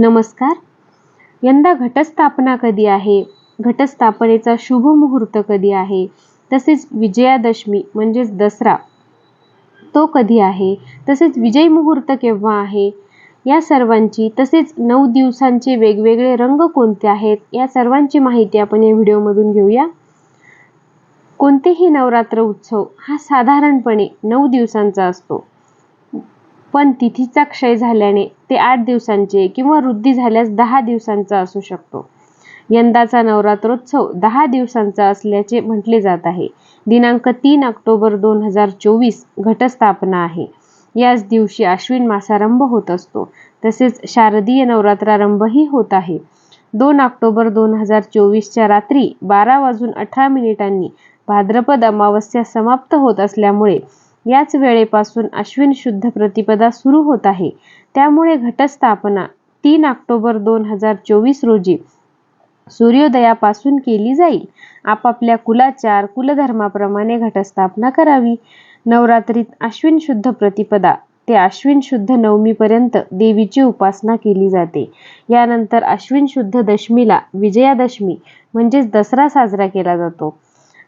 नमस्कार. यंदा घटस्थापना कधी आहे? घटस्थापनेचा शुभ मुहूर्त कधी आहे? तसेच विजयादशमी म्हणजेच दसरा तो कधी आहे? तसेच विजय मुहूर्त केव्हा आहे? या सर्वांची तसेच नऊ दिवसांचे वेगवेगळे रंग कोणते आहेत? या सर्वांची माहिती आपण या व्हिडिओमधून घेऊया. कोणतेही नवरात्र उत्सव हा साधारणपणे नऊ दिवसांचा असतो. पण तिथीचा क्षय झाल्याने ते आठ दिवसांचे किंवा वृद्धी झाल्यास दहा दिवसांचा असू शकतो. यंदाचा नवरात्रोत्सव दहा दिवसांचा असल्याचे म्हटले जात आहे. दिनांक तीन ऑक्टोबर दोन हजार चोवीस घटस्थापना आहे. याच दिवशी आश्विन मासारंभ होत असतो. तसेच शारदीय नवरात्रारंभही होत आहे. दोन ऑक्टोबर दोन हजार चोवीसच्या रात्री बारा वाजून अठरा मिनिटांनी भाद्रपद अमावस्या समाप्त होत असल्यामुळे याच वेळेपासून अश्विन शुद्ध प्रतिपदा सुरू होत आहे. त्यामुळे घटस्थापना तीन ऑक्टोबर दोन हजार चोवीस रोजी सूर्योदयापासून केली जाईल. आपापल्या कुलाचार कुलधर्माप्रमाणे घटस्थापना करावी. नवरात्रीत अश्विन शुद्ध प्रतिपदा ते अश्विन शुद्ध नवमीपर्यंत देवीची उपासना केली जाते. यानंतर अश्विन शुद्ध दशमीला विजयादशमी म्हणजेच दसरा साजरा केला जातो.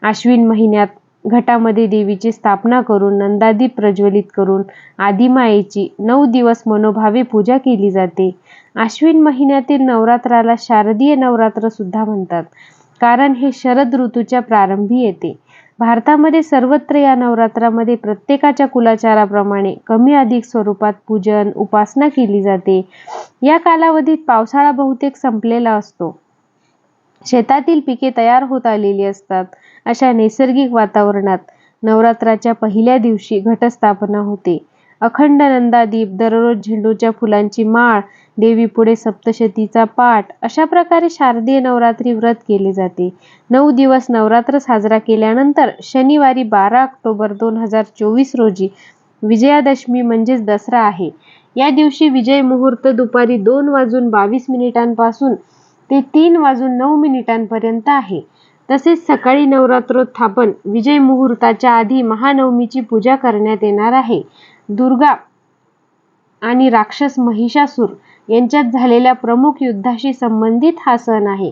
अश्विन महिन्यात घटामध्ये देवीची स्थापना करून नंदादीप प्रज्वलित करून आदिमायेची नऊ दिवस मनोभावे पूजा केली जाते. आश्विन महिन्यातील नवरात्राला शारदीय नवरात्र सुद्धा म्हणतात. कारण हे शरद ऋतूच्या प्रारंभी येते. भारतामध्ये सर्वत्र या नवरात्रामध्ये प्रत्येकाच्या कुलाचाराप्रमाणे कमी अधिक स्वरूपात पूजन उपासना केली जाते. या कालावधीत पावसाळा बहुतेक संपलेला असतो. शेतातील पिके तयार होत आलेली असतात. अशा नैसर्गिक वातावरणात नवरात्राच्या पहिल्या दिवशी घटस्थापना होते. अखंड नंदादीप दररोज झेंडूच्या फुलांची माळ देवीपुढे सप्तशतीचा पाठ अशा प्रकारे शारदीय नवरात्री व्रत केले जाते. नऊ दिवस नवरात्र साजरा केल्यानंतर शनिवारी बारा ऑक्टोबर दोन हजार चोवीस रोजी विजयादशमी म्हणजेच दसरा आहे. या दिवशी विजय मुहूर्त दुपारी दोन वाजून बावीस मिनिटांपासून ते तीन वाजून नऊ मिनिटांपर्यंत आहे. तसेच सकाळी नवरात्रोत्थापन विजय मुहूर्ताच्या आधी महानवमीची पूजा करण्यात येणार आहे. दुर्गा आणि राक्षस महिषासूर यांच्यात झालेल्या प्रमुख युद्धाशी संबंधित हा सण आहे.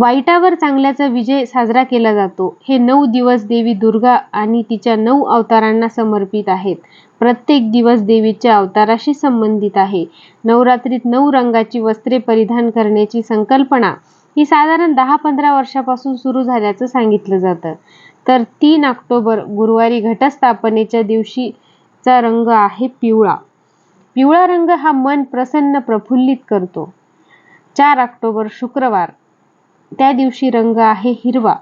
वाईटावर चांगल्याचा विजय साजरा केला जातो. हे नऊ दिवस देवी दुर्गा आणि तिच्या नऊ अवतारांना समर्पित आहेत. प्रत्येक दिवस देवीच्या अवताराशी संबंधित आहे. नवरात्रीत नऊ रंगाची वस्त्रे परिधान करण्याची संकल्पना ही साधारण दहा पंधरा वर्षापासून सुरू झाल्याचं सांगितलं जातं. तर तीन ऑक्टोबर गुरुवारी घटस्थापनेच्या दिवशीचा रंग आहे पिवळा. पिवळा रंग हा मन प्रसन्न प्रफुल्लित करतो. चार ऑक्टोबर शुक्रवार त्या दिवशी रंग आहे हिरवा.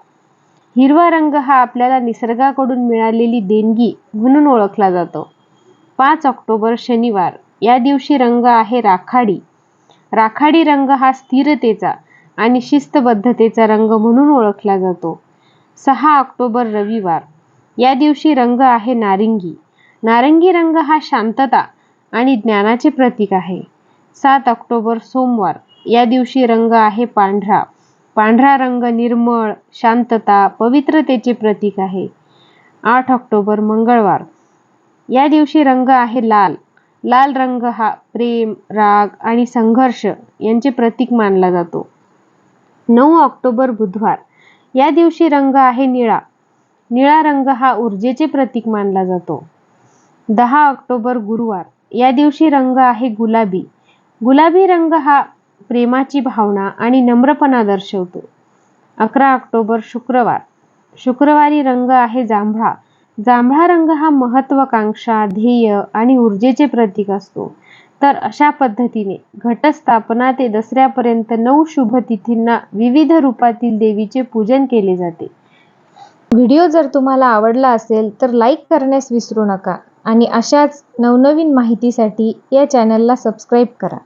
हिरवा रंग हा आपल्याला निसर्गाकडून मिळालेली देणगी म्हणून ओळखला जातो. पाच ऑक्टोबर शनिवार या दिवशी रंग आहे राखाडी. राखाडी रंग हा स्थिरतेचा आणि शिस्तबद्धतेचा रंग म्हणून ओळखला जातो. सहा ऑक्टोबर रविवार या दिवशी रंग आहे नारिंगी. नारंगी रंग हा शांतता आणि ज्ञानाचे प्रतीक आहे. सात ऑक्टोबर सोमवार या दिवशी रंग आहे पांढरा. पांढरा रंग निर्मळ शांतता पवित्रतेचे प्रतीक आहे. आठ ऑक्टोबर मंगळवार. या दिवशी रंग आहे लाल. लाल रंग हा प्रेम राग आणि संघर्ष यांचे प्रतीक मानला जातो. नऊ ऑक्टोबर बुधवार. या दिवशी रंग आहे निळा. निळा रंग हा ऊर्जेचे प्रतीक मानला जातो. दहा ऑक्टोबर गुरुवार. या दिवशी रंग आहे गुलाबी. गुलाबी रंग हा प्रेमाची भावना आणि नम्रपणा दर्शवतो. अकरा ऑक्टोबर शुक्रवार. शुक्रवारी रंग आहे जांभळा. जांभळा रंग हा महत्वाकांक्षा ध्येय आणि ऊर्जेचे प्रतीक असतो. तर अशा पद्धतीने घटस्थापना ते दसऱ्यापर्यंत नऊ शुभ तिथींना विविध रूपातील देवीचे पूजन केले जाते. व्हिडिओ जर तुम्हाला आवडला असेल तर लाईक करण्यास विसरू नका आणि अशाच नवनवीन माहितीसाठी या चॅनलला सबस्क्राईब करा.